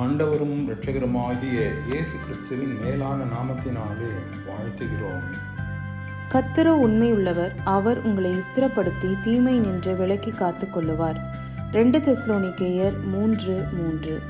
ஆண்டவரும் இரட்சகருமாகிய இயேசு கிறிஸ்துவின் மேலான நாமத்தினாலே வாழ்த்துகிறோம். கர்த்தரோ உண்மையுள்ளவர் அவர் உங்களை ஸ்திரப்படுத்தி தீமை நின்று விலக்கி காத்துக் கொள்ளுவார். ரெண்டு தெஸ்லோனிக்கேயர் மூன்று மூன்று.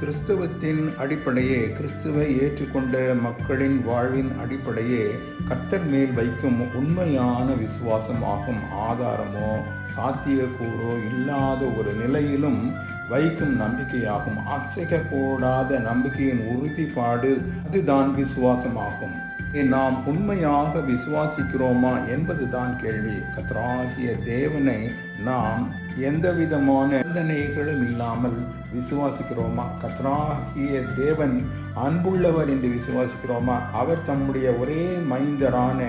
கிறிஸ்தவத்தின் அடிப்படையே கிறிஸ்துவை ஏற்றுக்கொண்ட மக்களின் வாழ்வின் அடிப்படையே கர்த்தர் மேல் வைக்கும் உண்மையான விசுவாசமாகும் ஆதாரமோ சாத்தியக்கூறோ இல்லாத ஒரு நிலையிலும் வைக்கும் நம்பிக்கையாகும். அசைக்கக்கூடாத நம்பிக்கையின் உறுதிப்பாடு அதுதான் விசுவாசமாகும். நாம் உண்மையாக விசுவாசிக்கிறோமா என்பதுதான் கேள்வி. கத்ராகிய தேவனை நாம் எந்த விதமான நிபந்தனைகளும் இல்லாமல் விசுவாசிக்கிறோமா? கத்ராகிய தேவன் அன்புள்ளவர் என்று விசுவாசிக்கிறோமா? அவர் தம்முடைய ஒரே மைந்தரான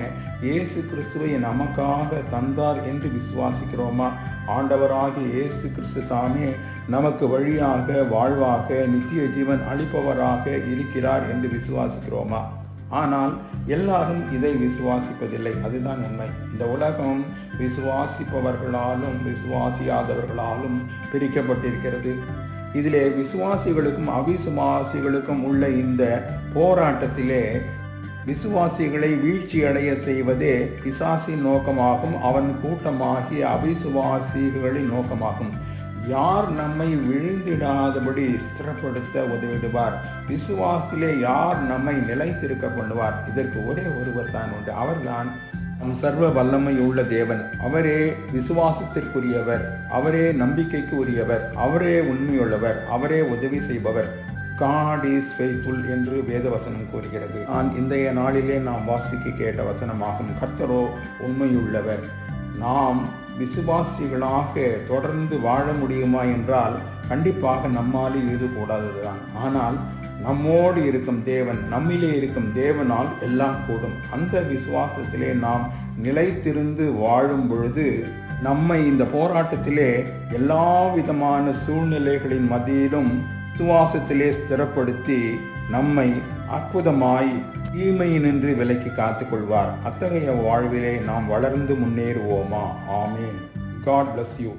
இயேசு கிறிஸ்துவை நமக்காக தந்தார் என்று விசுவாசிக்கிறோமா? ஆண்டவராகிய இயேசு கிறிஸ்து தானே நமக்கு வழியாக வாழ்வாக நித்திய ஜீவன் அளிப்பவராக இருக்கிறார் என்று விசுவாசிக்கிறோமா? ஆனால் எல்லாரும் இதை விசுவாசிப்பதில்லை. அதுதான் உண்மை. இந்த உலகம் விசுவாசிப்பவர்களாலும் விசுவாசியாதவர்களாலும் பிரிக்கப்பட்டிருக்கிறது. இதிலே விசுவாசிகளுக்கும் அவிசுவாசிகளுக்கும் உள்ள இந்த போராட்டத்திலே விசுவாசிகளை வீழ்ச்சியடைய செய்வதே பிசாசின் நோக்கமாகும் அவன் கூட்டமாகிய அவிசுவாசிகளின் நோக்கமாகும். யார் நம்மை விழுந்திடாதபடி ஸ்திரப்படுத்த உதவிடுவார்? விசுவாசிலே யார் நம்மை நிலைத்திருக்க பண்ணுவார்? இதற்கு ஒரே ஒருவர் தான் உண்டு. அவர்தான் நம் சர்வ வல்லமை உள்ள தேவன். அவரே விசுவாசத்திற்குரியவர். அவரே நம்பிக்கைக்கு உரியவர் அவரே உண்மையுள்ளவர். அவரே உதவி செய்பவர். காட் இஸ் ஃபெய்த்ஃபுல் என்று வேதவசனம் கூறுகிறது. நான் இன்றைய நாளிலே நாம் வாசிக்க கேட்ட வசனமாகும். கத்தரோ உண்மையுள்ளவர். நாம் விசுவாசிகளாக தொடர்ந்து வாழ முடியுமா என்றால் கண்டிப்பாக நம்மால் இது கூடாததுதான் ஆனால் நம்மோடு இருக்கும் தேவன் நம்மிலே இருக்கும் தேவனால் எல்லாம் கூடும். அந்த விசுவாசத்திலே நாம் நிலைத்திருந்து வாழும் பொழுது நம்மை இந்த போராட்டத்திலே எல்லா விதமான சூழ்நிலைகளின் மத்தியிலும் விசுவாசத்திலே ஸ்திரப்படுத்தி நம்மை அற்புதமாய் தீமையினின்று விலக்கி காத்துக்கொள்வார். அத்தகைய வாழ்விலே நாம் வளர்ந்து முன்னேறுவோமா? ஆமேன். God bless you